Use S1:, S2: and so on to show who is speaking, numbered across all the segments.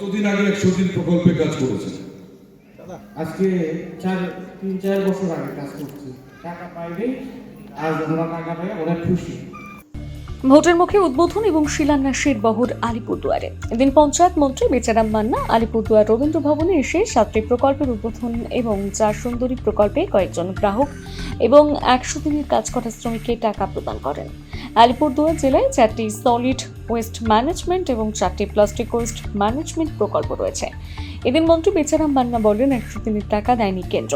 S1: কতদিন আগে একশো দিন প্রকল্পে কাজ করেছেন?
S2: আজকে চার তিন চার বছর আগে কাজ করছি। টাকা পাইনি আজ আমরা টাকা পাই অনেক খুশি।
S3: ভোটের মুখে উদ্বোধন এবং শিলান্যাসের বহর আলিপুরদুয়ারে। এদিন পঞ্চায়েত মন্ত্রী বেচারাম মান্না আলিপুরদুয়ার রবীন্দ্র ভবনে এসে সাতটি প্রকল্পের উদ্বোধন এবং চার সুন্দরী প্রকল্পে কয়েকজন গ্রাহক এবং একশো দিনের কাজ করা শ্রমিককে টাকা প্রদান করেন। আলিপুরদুয়ার জেলায় চারটি সলিড ওয়েস্ট ম্যানেজমেন্ট এবং চারটি প্লাস্টিক ওয়েস্ট ম্যানেজমেন্ট প্রকল্প রয়েছে। এদিন মন্ত্রী বেচারাম মান্না বলেন একশো দিনের টাকা দেয়নি কেন্দ্র।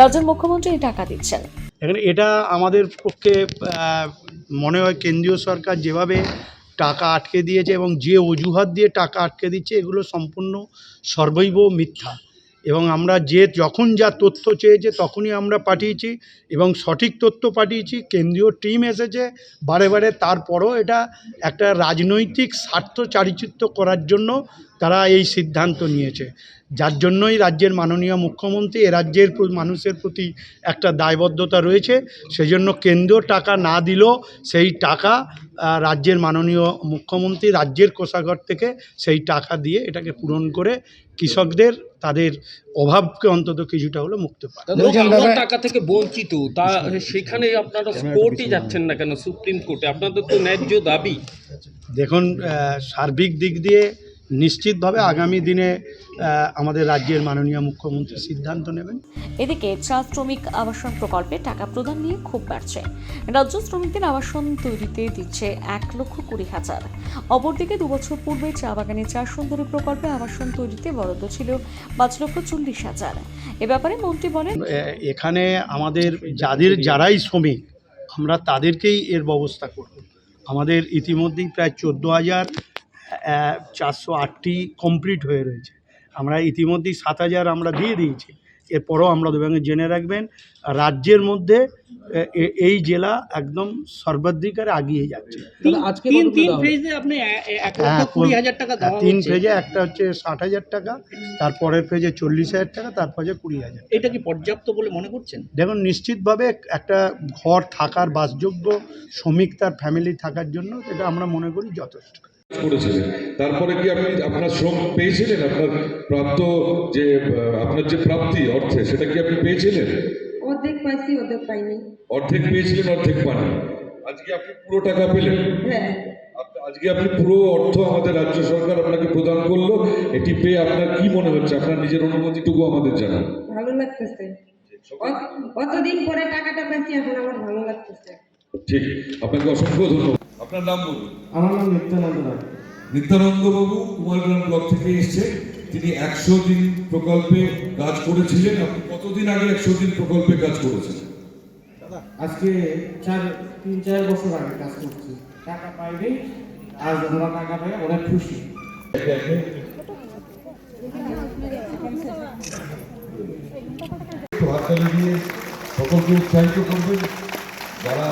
S3: রাজ্যের মুখ্যমন্ত্রী এই টাকা দিচ্ছেন।
S4: এখন এটা আমাদের পক্ষে মনে হয় কেন্দ্রীয় সরকার যেভাবে টাকা আটকে দিয়েছে এবং যে অজুহাত দিয়ে টাকা আটকে দিচ্ছে, এগুলো সম্পূর্ণ সর্বৈব মিথ্যা। এবং আমরা যে যখন যা তথ্য চেয়েছে তখনই আমরা পাঠিয়েছি এবং সঠিক তথ্য পাঠিয়েছি, কেন্দ্রীয় টিম এসেছে, বারে বারে তারপরও এটা একটা রাজনৈতিক স্বার্থ চারিচিত্র করার জন্য তারা এই সিদ্ধান্ত নিয়েছে। যার জন্যই রাজ্যের মাননীয় মুখ্যমন্ত্রী এ রাজ্যের মানুষের প্রতি একটা দায়বদ্ধতা রয়েছে। সেজন্য কেন্দ্র টাকা না দিলেও সেই টাকা রাজ্যের মাননীয় মুখ্যমন্ত্রী রাজ্যের কোষাগর থেকে সেই টাকা দিয়ে এটাকে পূরণ করে কৃষকদের তাদের অভাবকে অন্তত কিছুটা হলে মুক্ত পায়।
S5: টাকা থেকে বঞ্চিত তা সেখানে আপনারা কোর্টে যাচ্ছেন না কেন? সুপ্রিম কোর্টে আপনাদের তো ন্যায্য দাবি।
S4: দেখুন সার্বিক দিক দিয়ে নিশ্চিতভাবে আগামী দিনে আমাদের রাজ্যের মাননীয় মুখ্যমন্ত্রী সিদ্ধান্ত নেবেন।
S3: এদিকে চা শ্রমিক আবাসন প্রকল্পে টাকা প্রদান নিয়ে খুব বাড়ছে। রাজ্য শ্রমিকদের আবাসন তৈরিতে দিচ্ছে এক লক্ষ কুড়ি হাজার। অপরদিকে দুবছর পূর্বে চা বাগানে চা সুন্দরী প্রকল্পে আবাসন তৈরিতে বরাদ্দ ছিল পাঁচ লক্ষ চল্লিশ হাজার। এ ব্যাপারে মন্ত্রী বলেন
S4: এখানে আমাদের যাদের যারাই শ্রমিক আমরা তাদেরকেই এর ব্যবস্থা করব। আমাদের ইতিমধ্যেই প্রায় চোদ্দ হাজার চারশো আটটি কমপ্লিট হয়ে রয়েছে। আমরা ইতিমধ্যেই সাত হাজার আমরা দিয়ে দিয়েছি। এরপরও আমরা দেবেন জেনে রাখবেন রাজ্যের মধ্যে এই জেলা একদম সর্বাধিকারে আগিয়ে যাচ্ছে।
S5: তিন? ফেজে
S4: হ্যাঁ,
S5: কুড়ি হাজার টাকা
S4: হ্যাঁ, তিন ফেজে একটা হচ্ছে ষাট হাজার টাকা তারপরের ফেজে চল্লিশ হাজার টাকা তারপরে কুড়ি হাজার
S5: এটা কি পর্যাপ্ত বলে মনে করছেন?
S4: দেখুন নিশ্চিতভাবে একটা ঘর থাকার বাসযোগ্য শ্রমিক তার ফ্যামিলি থাকার জন্য এটা আমরা মনে করি যথেষ্ট।
S1: করেছিলেন। তারপরে কি আপনি আপনার শ্রম পেয়েছিলেন? আপনার প্রাপ্ত যে আপনার যে প্রাপ্তি অর্থে সেটা কি আপনি পেয়েছিলেন?
S6: অর্ধেক পাইছি অর্ধেক পাইনি।
S1: অর্ধেক পেয়েছিলেন অর্ধেক আজকে আপনি পুরো টাকা পেলেন?
S6: হ্যাঁ।
S1: আজকে আপনি পুরো অর্থ আমাদের রাজ্য সরকার আপনাকে প্রদান করল। এটি পেয়ে আপনার কি মনে হচ্ছে? আপনার নিজের অনুমতিটুকু আমাদের জানান।
S6: ভালো লাগতেছে। অতদিন পরে টাকাটা এখন আমার ভালো লাগতেছে।
S1: ঠিক। আপনাকে অসংখ্য ধন্যবাদ। আপনার নাম বলুন।
S2: আমার নাম নিত্যানন্দ রায়।
S1: নিত্যানন্দ বাবু কুমারগ্রাম ব্লক থেকে এসেছেন তিনি একশো দিন প্রকল্পে কাজ করেছিলেন। আপনি কতদিন আগে একশো দিন প্রকল্পে কাজ করেছেন?
S2: আজকে চার তিন চার বছর আগে কাজ করছি। টাকা পাইনি আজ আমরা টাকা পাই অনেক খুশি।
S1: হাততালি দিয়ে সকলকে উৎসাহিত করবেন। যারা